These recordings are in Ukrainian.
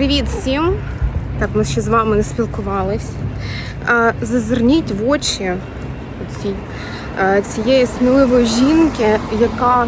Привіт всім! Так, ми ще з вами не спілкувались. Зазирніть в очі оці, цієї сміливої жінки, яка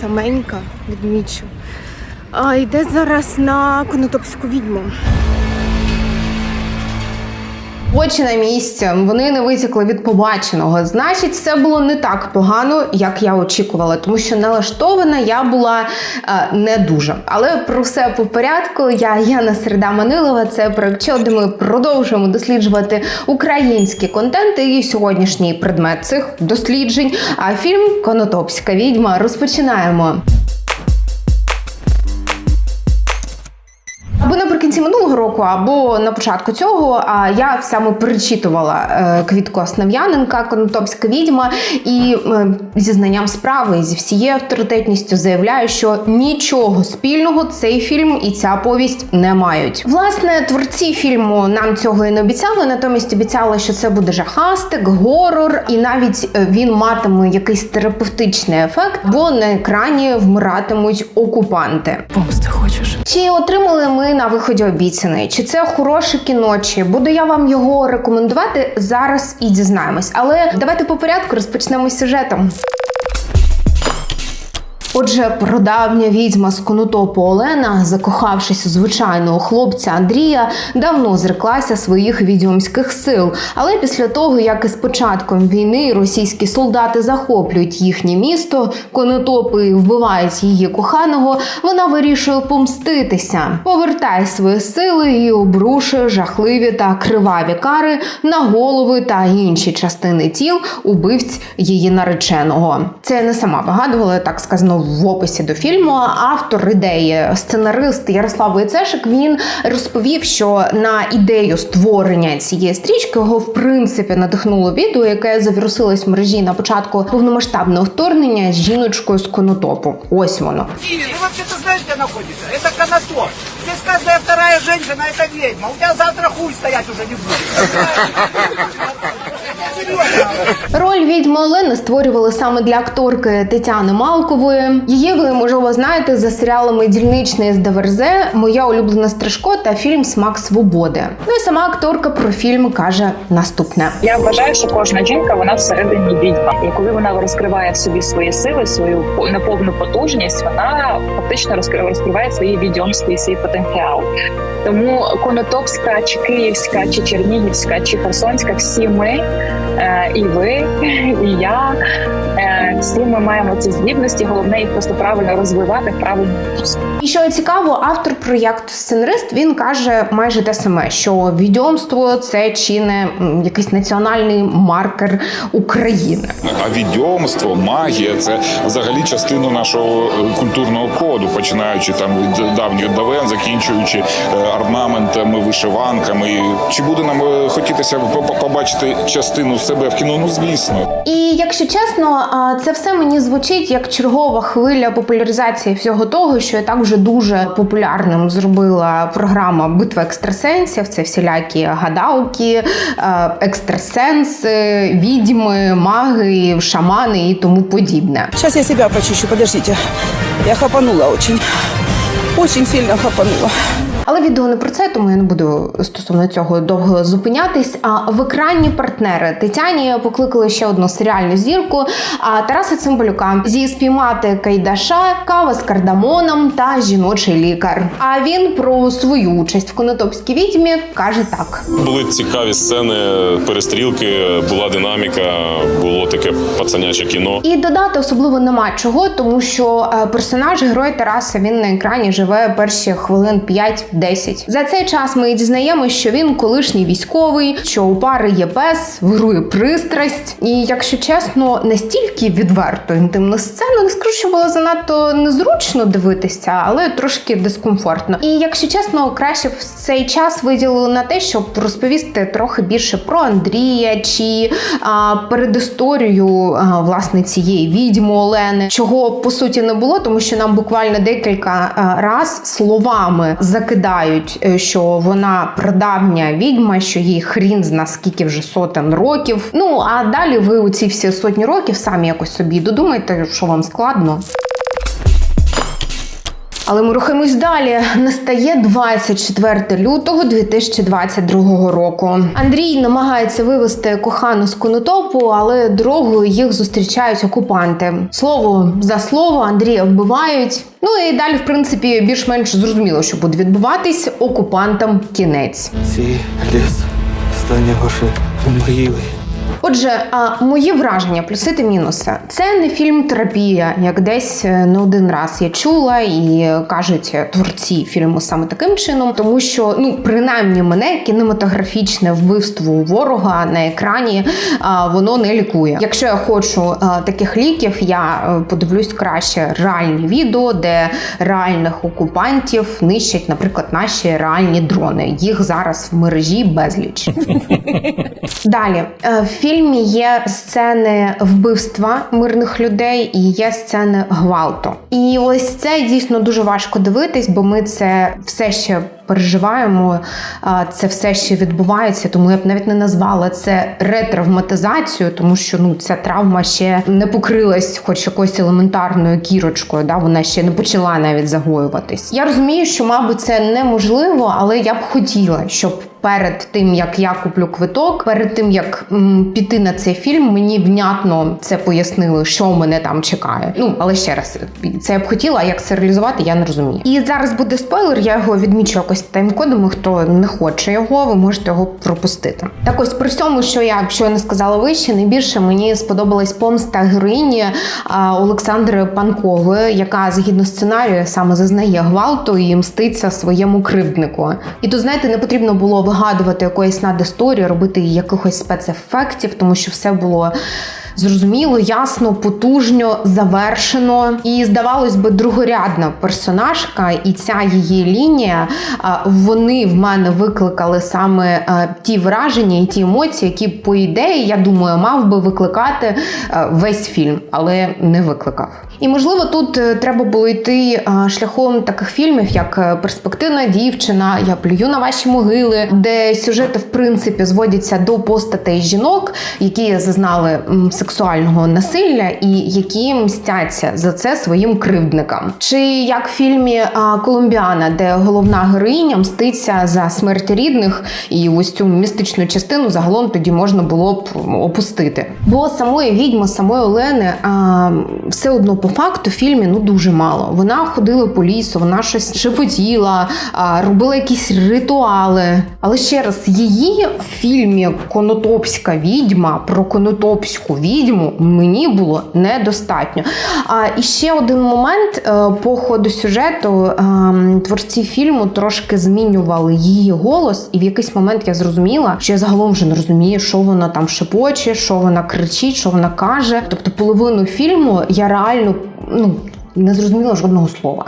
саменька, відмічу, йде зараз на конотопську відьму. Очі на місці, вони не витікли від побаченого. Значить, все було не так погано, як я очікувала, тому що налаштована я була е, не дуже. Але про все по порядку. Я Яна Середа Манилова. Це проект де ми продовжуємо досліджувати українські контенти. І сьогоднішній предмет цих досліджень. А фільм Конотопська відьма розпочинаємо. Або наприкінці минулого року, або на початку цього, а я саме перечитувала е, Квітку Основ'яненка, Конотопська відьма, і е, зі знанням справи, зі всією авторитетністю заявляю, що нічого спільного цей фільм і ця повість не мають. Власне, творці фільму нам цього і не обіцяли, натомість обіцяли, що це буде жахастик, горор, і навіть е, він матиме якийсь терапевтичний ефект, бо на екрані вмиратимуть окупанти. Помсти хочеш? Чи отримали ми на виході обіцяний? Чи це хороше кіно? Чи буду я вам його рекомендувати зараз і дізнаємось? Але давайте по порядку розпочнемо з сюжетом. Отже, прадавня відьма з конотопу Олена, закохавшись у звичайного хлопця Андрія, давно зреклася своїх відьомських сил. Але після того, як із початком війни російські солдати захоплюють їхнє місто, конотопи вбивають її коханого, вона вирішує помститися, повертає свої сили і обрушує жахливі та криваві кари на голови та інші частини тіл убивць її нареченого. Це я не сама вигадувала, так сказано в описі до фільму. Автор ідеї, сценарист Ярослав Войцешик, він розповів, що на ідею створення цієї стрічки його в принципі надихнуло відео, яке завірусилось в мережі на початку повномасштабного вторгнення з жіночкою з конотопу. Ось воно. Киеве, вы вообще-то знаете, где находится? Это Конотоп. Здесь каждая вторая женщина – это ведьма. У тебя завтра хуй стоять уже не будет. Роль відьми Олени створювали саме для акторки Тетяни Малкової. Її ви можливо знаєте за серіалами Дільничний з ДВРЗ, Моя улюблена стрижко та фільм Смак свободи. Ну і сама акторка про фільм каже наступне. Я вважаю, що кожна жінка вона всередині відьма, і коли вона розкриває в собі свої сили, свою по- неповну потужність, вона фактично розкриває, свої відьомські і свій потенціал. Тому Конотопська, чи Київська, чи Чернігівська, чи Херсонська, всі ми, і ви, і я, е, всі ми маємо ці здібності. Головне їх просто правильно розвивати, правильно І що цікаво, автор проєкту сценарист він каже майже те саме, що відьомство це чи не якийсь національний маркер України. А відьомство, магія це взагалі частина нашого е, культурного коду, починаючи там від давніх давен, закінчуючи е, орнаментами, вишиванками. Чи буде нам е, хотітися по- по- побачити частину себе в кіно? Ну звісно. І якщо чесно, а, це все мені звучить як чергова хвиля популяризації всього того, що і так вже дуже популярним зробила програма Битва екстрасенсів. Це всілякі гадалки, е, екстрасенси, відьми, маги, шамани і тому подібне. Сейчас я себя почищу, подождите. Я хапанула очень. Очень сильно хапанула. Але відео не про це, тому я не буду стосовно цього довго зупинятись. А в екрані партнери Тетяні покликали ще одну серіальну зірку а Тараса Цимбалюка зі спіймати Кайдаша, кава з кардамоном та жіночий лікар. А він про свою участь в конотопській відьмі каже так: Були цікаві сцени, перестрілки, була динаміка, було таке пацаняче кіно. І додати особливо нема чого, тому що е, персонаж герой Тараса він на екрані живе перші хвилин 5-10. За цей час ми дізнаємося, що він колишній військовий, що у пари є пес, вирує пристрасть. І якщо чесно, настільки відверто інтимну сцену, не скажу, що було занадто незручно дивитися, але трошки дискомфортно. І якщо чесно, краще б цей час виділили на те, щоб розповісти трохи більше про Андрія чи а, передісторію а, власне цієї відьми Олени, чого по суті не було, тому що нам буквально декілька а, раз словами закидають, е, що вона прадавня відьма, що їй хрін зна скільки вже сотень років. Ну а далі ви у ці всі сотні років самі якось собі додумайте, що вам складно. Але ми рухаємось далі. Настає 24 лютого 2022 року. Андрій намагається вивести кохану з конотопу, але дорогою їх зустрічають окупанти. Слово за слово Андрія вбивають. Ну і далі, в принципі, більш-менш зрозуміло, що буде відбуватись. Окупантам кінець. Цей ліс стане вашою могилою. Отже, а мої враження, плюси та мінуси. Це не фільм терапія, як десь е, не один раз я чула і кажуть творці фільму саме таким чином, тому що ну принаймні мене кінематографічне вбивство ворога на екрані а, воно не лікує. Якщо я хочу а, таких ліків, я е, подивлюсь краще реальні відео, де реальних окупантів нищать, наприклад, наші реальні дрони. Їх зараз в мережі безліч. Далі Е, в фільмі є сцени вбивства мирних людей і є сцени гвалту. І ось це дійсно дуже важко дивитись, бо ми це все ще переживаємо. Це все ще відбувається, тому я б навіть не назвала це ретравматизацією, тому що ну ця травма ще не покрилась, хоч якоюсь елементарною кірочкою. Да, вона ще не почала навіть загоюватись. Я розумію, що мабуть це неможливо, але я б хотіла, щоб перед тим як я куплю квиток, перед тим як м, піти на цей фільм, мені внятно це пояснили, що мене там чекає. Ну але ще раз, це я б хотіла, а як це реалізувати, я не розумію. І зараз буде спойлер, я його відмічу якось таймкодом. Хто не хоче його, ви можете його пропустити. Так ось при всьому, що я щойно сказала вище, найбільше мені сподобалась помста героїні Олександри Панкової, яка згідно сценарію саме зазнає гвалту і мститься своєму кривднику. І тут, знаєте, не потрібно було вигадувати якоїсь надісторії, робити якихось спецефектів, тому що все було. Зрозуміло, ясно, потужно, завершено. І здавалось би, другорядна персонажка, і ця її лінія, вони в мене викликали саме ті враження і ті емоції, які, по ідеї, я думаю, мав би викликати весь фільм, але не викликав. І можливо, тут е, треба було йти шляхом таких фільмів, як е, Перспективна дівчина, Я плюю на ваші могили, де сюжети в принципі зводяться до постатей жінок, які зазнали м, сексуального насилля і які мстяться за це своїм кривдникам. Чи як в фільмі Колумбіана, де головна героїня мститься за смерть рідних, і ось цю містичну частину загалом тоді можна було б опустити. Бо самої відьми, самої Олени а, все одно по факту в фільмі ну дуже мало. Вона ходила по лісу, вона щось шепотіла, а, робила якісь ритуали. Але ще раз, її в фільмі Конотопська відьма про конотопську відьму мені було недостатньо. А і ще один момент е, по ходу сюжету е, творці фільму трошки змінювали її голос, і в якийсь момент я зрозуміла, що я загалом вже не розумію, що вона там шепоче, що вона кричить, що вона каже. Тобто, половину фільму я реально ну. Не зрозуміла жодного слова.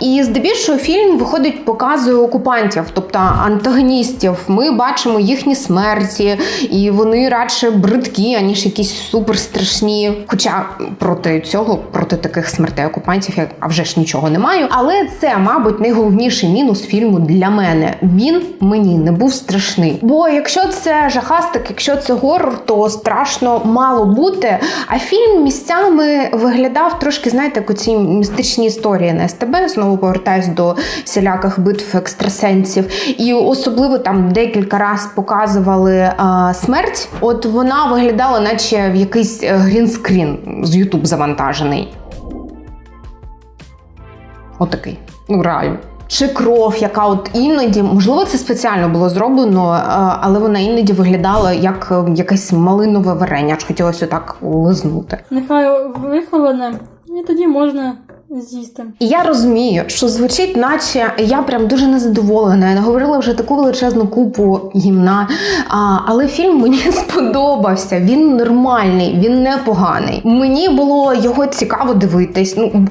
І здебільшого фільм виходить, показує окупантів, тобто антагоністів. Ми бачимо їхні смерті, і вони радше бридкі, аніж якісь суперстрашні. Хоча проти цього, проти таких смертей окупантів, я вже ж нічого не маю. Але це, мабуть, найголовніший мінус фільму для мене. Він мені не був страшний. Бо якщо це жахастик, якщо це горор, то страшно мало бути. А фільм місцями виглядав трошки, знаєте, оці містичні історії на СТБ. Знову повертаюсь до всіляких битв екстрасенсів. І особливо там декілька раз показували а, смерть. От вона виглядала, наче в якийсь е, грінскрін з Ютуб завантажений. Отакий. Ну, реально. Чи кров, яка от іноді, можливо, це спеціально було зроблено, е, але вона іноді виглядала як е, якесь малинове варення. Аж хотілося так лизнути. Нехай виховане, і тоді можна з'їсти. Я розумію, що звучить, наче я прям дуже незадоволена. Я наговорила вже таку величезну купу гімна. А, але фільм мені сподобався. Він нормальний, він непоганий. Мені було його цікаво дивитись. Ну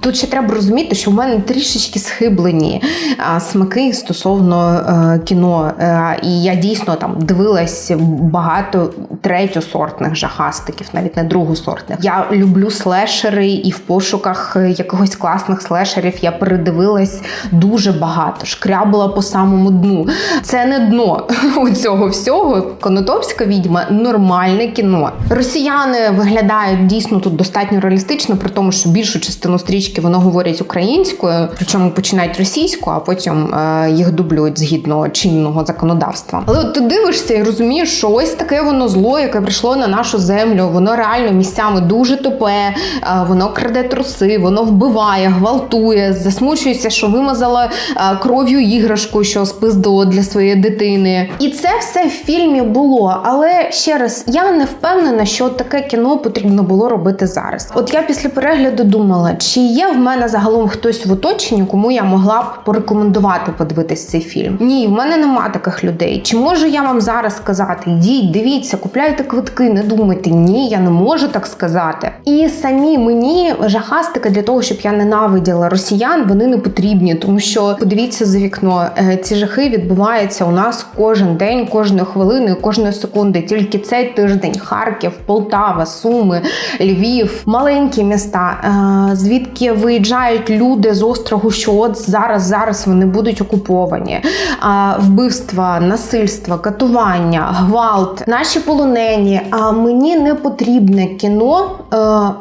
тут ще треба розуміти, що в мене трішечки схиблені а, смаки стосовно е, кіно. Е, і я дійсно там дивилась багато третьосортних жахастиків, навіть не другосортних. Я люблю слешери і в пошуках якихось класних слешерів я передивилась дуже багато, шкрябала по самому дну. Це не дно у цього всього. Конотопська відьма нормальне кіно. Росіяни виглядають дійсно тут достатньо реалістично, при тому, що більшу частину стрічки вони говорять українською, причому починають російську, а потім е, їх дублюють згідно чинного законодавства. Але от ти дивишся і розумієш, що ось таке воно зло, яке прийшло на нашу землю. Воно реально місцями дуже тупе, е, воно краде труси, воно вбиває, гвалтує, засмучується, що вимазала е, кров'ю іграшку, що спиздило для своєї дитини. І це все в фільмі було. Але ще раз, я не впевнена, що таке кіно потрібно було робити зараз. От я після перегляду думала, чи є в мене загалом хтось в оточенні, кому я могла б порекомендувати подивитись цей фільм. Ні, в мене нема таких людей. Чи можу я вам зараз сказати, йдіть, дивіться, купляйте квитки, не думайте, ні, я не можу так сказати. І самі мені жахастика для того, щоб я ненавиділа росіян, вони не потрібні, тому що подивіться за вікно. е, Ці жахи відбуваються у нас кожен день, кожної хвилини, кожної секунди. Тільки цей тиждень Харків, Полтава, Суми, Львів, маленькі міста, е, звідки виїжджають люди з острогу, що от зараз, зараз вони будуть окуповані. Вбивства, насильства, катування, гвалт, наші полонені. А мені не потрібне кіно, е,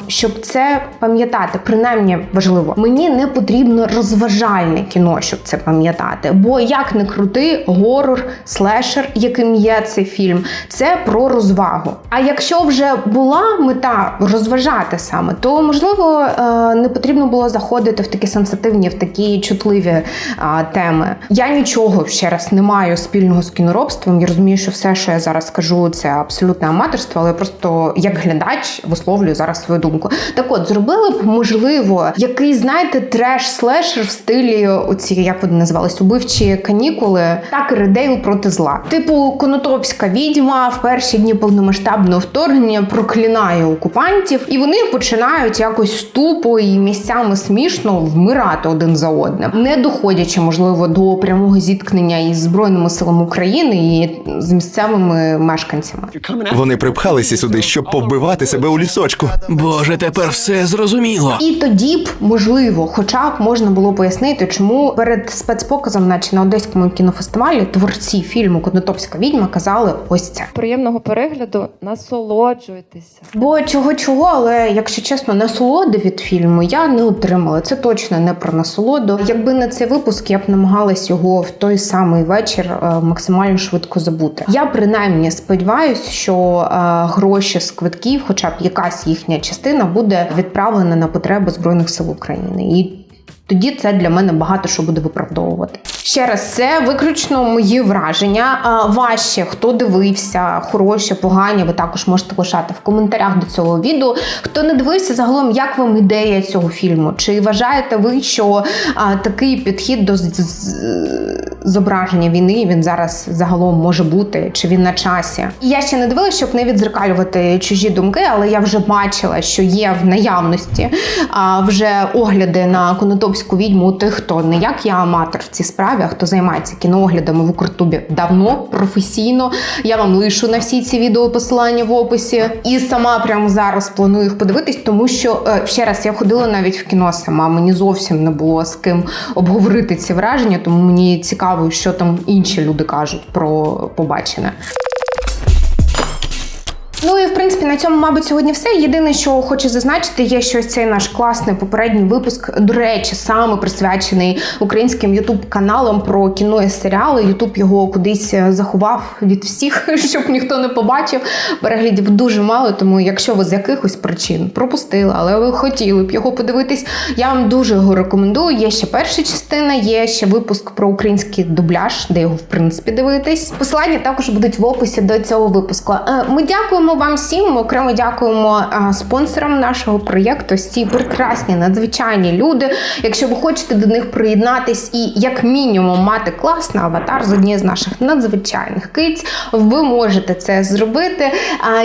щоб це пам'ятати. Принаймні важливо. Мені не потрібно розважальне кіно, щоб це пам'ятати. Бо як не крути, горор, слешер, яким є цей фільм, це про розвагу. А якщо вже була мета розважати саме, то можливо е, не потрібно було заходити в такі сенситивні, в такі чутливі теми. Я нічого ще раз не маю спільного з кіноробством. Я розумію, що все, що я зараз скажу, це абсолютне аматорство, але просто як глядач висловлюю зараз свою думку. Так от зробили б можливо який, знаєте, треш-слешер в стилі оці, як вони називались, убивчі канікули, так і Редейл проти зла. Типу Конотопська відьма в перші дні повномасштабного вторгнення проклинає окупантів, і вони починають якось тупо і місцями смішно вмирати один за одним, не доходячи можливо до прямого зіткнення із збройними силами України і з місцевими мешканцями. Вони припхалися сюди, щоб повбивати себе у лісочку. Боже, тепер все зрозуміло. І тоді б можливо, хоча б можна було пояснити, чому перед спецпоказом, наче на одеському кінофестивалі, творці фільму Конотопська відьма казали ось це. Приємного перегляду, насолоджуйтеся. Бо чого чого, але якщо чесно, насолоди від фільму я не отримала. Це точно не про насолоду. Якби не цей випуск, я б намагалась його в той самий вечір е, максимально швидко забути. Я принаймні сподіваюся, що е, гроші з квитків, хоча б якась їхня частина, буде відправлена на потреби збройних сил України. І тоді це для мене багато що буде виправдовувати. Ще раз, це виключно мої враження. Ваші, хто дивився, хороші, погані, ви також можете лишати в коментарях до цього відео. Хто не дивився, загалом, як вам ідея цього фільму? Чи вважаєте ви, що а, такий підхід до зображення війни він зараз загалом може бути? Чи він на часі? Я ще не дивилася, щоб не відзеркалювати чужі думки, але я вже бачила, що є в наявності а, вже огляди на конотопську відьму тих, хто не як я аматор в цій справі, а хто займається кінооглядами в Укртубі давно, професійно. Я вам лишу на всі ці відео посилання в описі. І сама прямо зараз планую їх подивитись, тому що е, ще раз я ходила навіть в кіно сама. Мені зовсім не було з ким обговорити ці враження, тому мені цікаво, що там інші люди кажуть про побачене. Ну і в принципі на цьому, мабуть, сьогодні все. Єдине, що хочу зазначити, є що цей наш класний попередній випуск, до речі, саме присвячений українським ютуб каналам про кіно і серіали. Ютуб його кудись е, заховав від всіх, щоб ніхто не побачив. Переглядів дуже мало. Тому, якщо ви з якихось причин пропустили, але ви хотіли б його подивитись, я вам дуже його рекомендую. Є ще перша частина, є ще випуск про український дубляж, де його в принципі дивитись. Посилання також будуть в описі до цього випуску. Е, Ми дякуємо вам всім. Окремо дякуємо е, спонсорам нашого проєкту. Ці прекрасні, надзвичайні люди. Якщо ви хочете до них приєднатись і як мінімум мати класний аватар з однієї з наших надзвичайних киць, ви можете це зробити.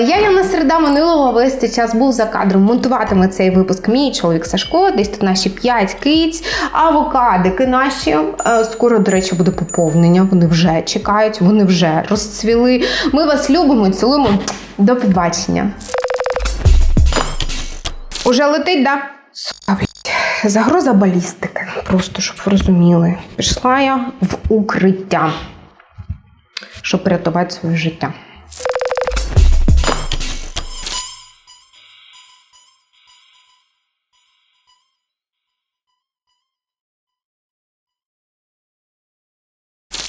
Я Яна Середа Манилова весь цей час був за кадром. Монтуватиме цей випуск мій чоловік Сашко. Десь тут наші 5 киць, авокадики наші. Е, Скоро, до речі, буде поповнення. Вони вже чекають, вони вже розцвіли. Ми вас любимо, цілуємо. До побачення. Уже летить, да? Сука. Загроза балістики. Просто щоб ви розуміли. Пішла я в укриття, щоб рятувати своє життя.